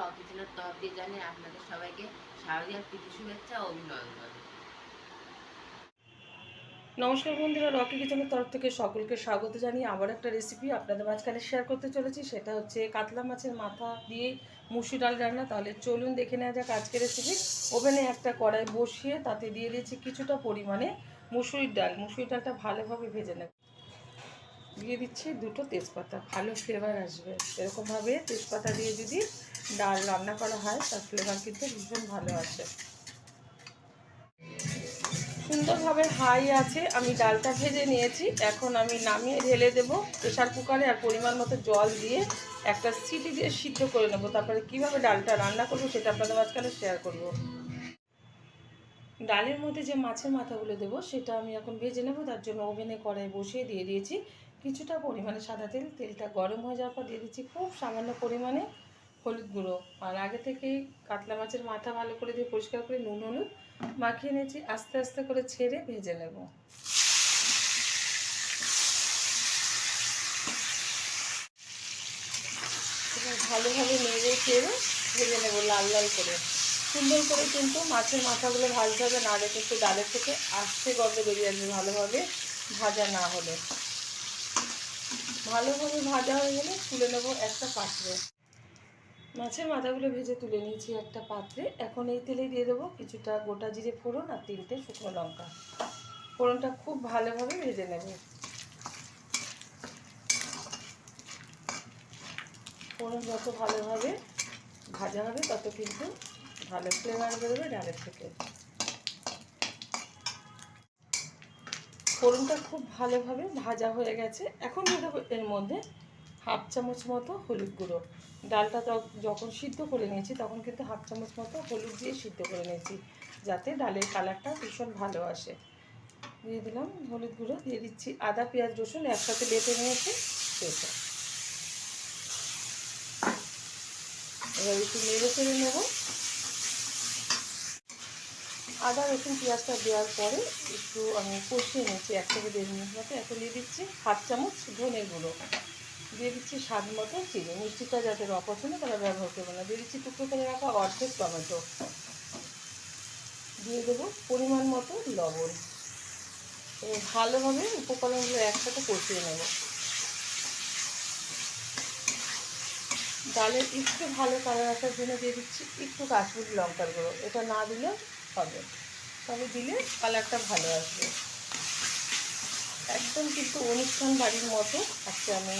Rocky channel তরফ দিয়ে জানিয়ে আপনাদের সবাইকে শারদীয়ার প্রীতি শুভেচ্ছা ও অভিনন্দন। নমস্কার বন্ধুরা, রকি কিচেনের তরফ থেকে সকলকে স্বাগত জানিয়ে আবার একটা রেসিপি আপনাদের মাঝখানে শেয়ার করতে চলেছি। সেটা হচ্ছে কাতলা মাছের মাথা দিয়ে মুসুর ডাল রান্না। তাহলে চলুন দেখে নেওয়া যাক আজকের রেসিপি ওভেনে একটা কড়াই বসিয়ে তাতে দিয়ে দিয়েছি কিছুটা পরিমাণে মুসুরির ডাল। মুসুরির ডালটা ভালোভাবে ভেজে নেব। দিয়ে দিচ্ছি দুটো তেজপাতা, ভালো ফ্লেভার আসবে। এরকমভাবে তেজপাতা দিয়ে যদি ডাল রান্না করা হয়, তার ফ্লেভার কিন্তু ভীষণ ভালো আসে সুন্দরভাবে হাই আছে, আমি ডালটা ভেজে নিয়েছি। এখন আমি নামিয়ে ঢেলে দেব প্রেশার কুকারে আর পরিমাণ মতো জল দিয়ে একটা সিটি দিয়ে সিদ্ধ করে নেব। তারপরে কীভাবে ডালটা রান্না করব সেটা আপনাদের মাঝখানে শেয়ার করব। ডালের মধ্যে যে মাছের মাথাগুলো দেবো, সেটা আমি এখন ভেজে নেব। তার জন্য ওভেনে কড়াই বসিয়ে দিয়ে দিয়েছি। কিছুটা পরিমাণে সাদা তেল, তেলটা গরম হয়ে যাওয়ার পর দিয়ে দিচ্ছি খুব সামান্য পরিমাণে হলুদ গুঁড়ো। আর আগে থেকেই কাতলা মাছের মাথা ভালো করে দিয়ে পরিষ্কার করে নুন, হলুদ মাখিয়ে নিয়েছি, আস্তে আস্তে করে ছেড়ে ভেজে নেব। ভালোভাবে নেড়ে চেড়ে ভেজে নেব লাল লাল করে। সুন্দর করে কিন্তু মাছের মাথাগুলো ভাজতে হবে নাহলে কিন্তু ডালের থেকে আস্তে গন্ধ বেরিয়ে আসবে ভালোভাবে, ভাজা না হলে। ভালোভাবে ভাজা হয়ে গেলে তুলে নেব একটা পাত্রে। মাছের মাথাগুলো ভেজে তুলে নিয়েছি একটা পাত্রে। এখন এই তেলে দিয়ে দেবো কিছুটা গোটা জিরে ফোড়ন আর তিনটে শুকনো লঙ্কা। ফোড়নটা খুব ভালোভাবে ভেজে নেব। ফোড়ন যত ভালোভাবে ভাজা হবে তত কিন্তু ভালো ফ্লেভার বেরোবে ডালের থেকে। ফোড়নটা খুব ভালোভাবে ভাজা হয়ে গেছে। এখন দিয়ে দেবো এর মধ্যে হাফ চামচ মতো হলুদ গুঁড়ো। ডালটা যখন সিদ্ধ করে নিয়েছি, তখন কিন্তু হাফ চামচ মতো হলুদ দিয়ে সিদ্ধ করে নিয়েছি, যাতে ডালের কালারটা ভীষণ ভালো আসে। দিয়ে দিলাম হলুদ গুঁড়ো, দিয়ে দিচ্ছি আদা, পেঁয়াজ, রসুন একসাথে বেটে নিয়েছি সেটা এবার একটু নেড়ে চেড়ে নেব। আদা, রসুন, পেঁয়াজটা দেওয়ার পরে একটু আমি কষিয়ে নিচ্ছি, এক থেকে দেড় মিনিট মতো। এখন দিয়ে দিচ্ছি হাফ চামচ ধনের গুঁড়ো। দিয়ে দিচ্ছি স্বাদ মতো চিনি। মিষ্টিটা যাদের অপছন্দ তারা ব্যবহার করবে না। দিয়ে দিচ্ছি টুকরো করে রাখা অর্ধেক টমেটো। দিয়ে দেবো পরিমাণ মতো লবণ। এবার ভালোভাবে উপকরণগুলো একসাথে কষিয়ে নেব। ডালের একটু ভালো কালার আসার জন্য দিয়ে দিচ্ছি একটু কাশ্মীরি লঙ্কার গুঁড়ো। এটা না দিলে হবে। তবে দিলে কালারটা ভালো আসবে। একদম কিন্তু অনুষ্ঠান বাড়ির মতো। আজকে আমি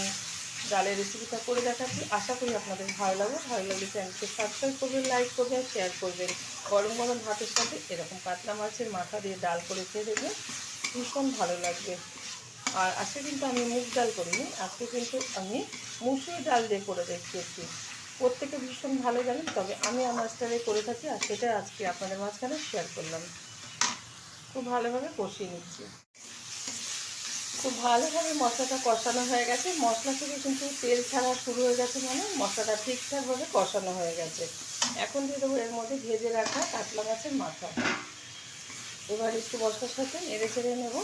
ডালের রেসিপিটা করে দেখাচ্ছি। আশা করি আপনাদের ভালো লাগবে। ভালো লাগলে চ্যানেলকে সাবস্ক্রাইব করবেন লাইক করবেন শেয়ার করবেন। গরম গরম ভাতের সাথে এরকম কাতলা মাছের মাথা দিয়ে ডাল করে খেয়ে দেখবেন। ভীষণ ভালো লাগবে। আর আজকে কিন্তু আমি মুগ ডাল করিনি। আজকে কিন্তু আমি মুসুর ডাল দিয়ে করে দেখিয়েছি। প্রত্যেকে ভীষণ ভালো জানেন তবে আমি আমার স্টাইলে করে থাকি আর সেটাই আজকে আপনাদের মাঝখানে শেয়ার করলাম। খুব ভালোভাবে কষিয়ে নিচ্ছি। খুব ভালোভাবে মশলাটা কষানো হয়ে গেছে। মশলা থেকে কিন্তু তেল ছাড়া শুরু হয়ে গেছে মানে মশলাটা ঠিকঠাকভাবে কষানো হয়ে গেছে। এখন দিয়ে দেবো এর মধ্যে ভেজে রাখা কাতলা মাছের মাথা। এবার একটু মশলার সাথে নেড়ে চেড়ে নেব।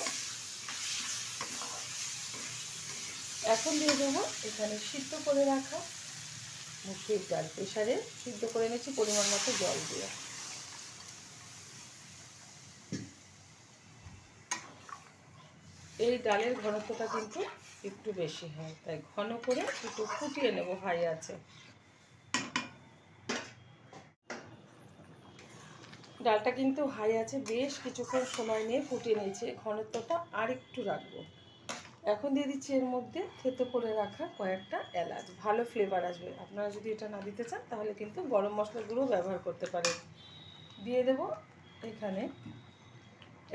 এখন দিয়ে দেবো এখানে সিদ্ধ করে রাখা মুসুর ডাল প্রেশারে সিদ্ধ করে নিচ্ছি পরিমাণ মতো জল দিয়ে। এই ডালের ঘনত্বটা কিন্তু একটু বেশি হয়, তাই ঘন করে একটু ফুটিয়ে নেব হাই আছে। ডালটা কিন্তু হাই আছে, বেশ কিছুক্ষণ সময় নিয়ে ফুটিয়ে নিয়েছে, ঘনত্বটা আর একটু রাখব। এখন দিয়ে দিচ্ছি এর মধ্যে থেতো করে রাখা কয়েকটা এলাচ। ভালো ফ্লেভার আসবে। আপনারা যদি এটা না দিতে চান, তাহলে কিন্তু গরম মশলার গুঁড়ো ব্যবহার করতে পারেন। দিয়ে দেব এখানে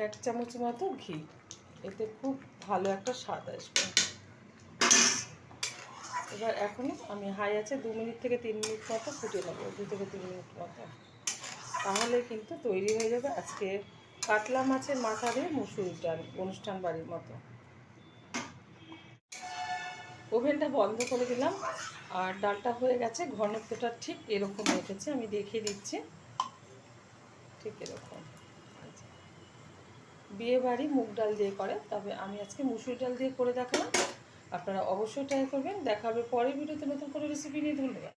এক চামচ মতো ঘি। এতে খুব ভালো একটা স্বাদ আসবে। এবার এখনই আমি হাই আছে দু মিনিট থেকে তিন মিনিট মতো ফুটে নেব, দু থেকে তিন মিনিট মতো। তাহলে কিন্তু তৈরি হয়ে যাবে আজকে কাতলা মাছের মাথা দিয়ে মুসুর ডাল অনুষ্ঠান বাড়ির মতো। ওভেনটা বন্ধ করে দিলাম। আর ডালটা হয়ে গেছে, ঘনত্বটা ঠিক এরকম রেখেছে, আমি দেখিয়ে দিচ্ছি। ঠিক এরকম। বিয়ে বাড়ি মুগ ডাল দিয়ে করে, তবে আমি আজকে মুসুর ডাল দিয়ে করে দেখালাম। আপনারা অবশ্যই ট্রাই করবেন দেখা হবে পরের ভিডিওতে নতুন করে রেসিপি নিয়ে। ধন্যবাদ।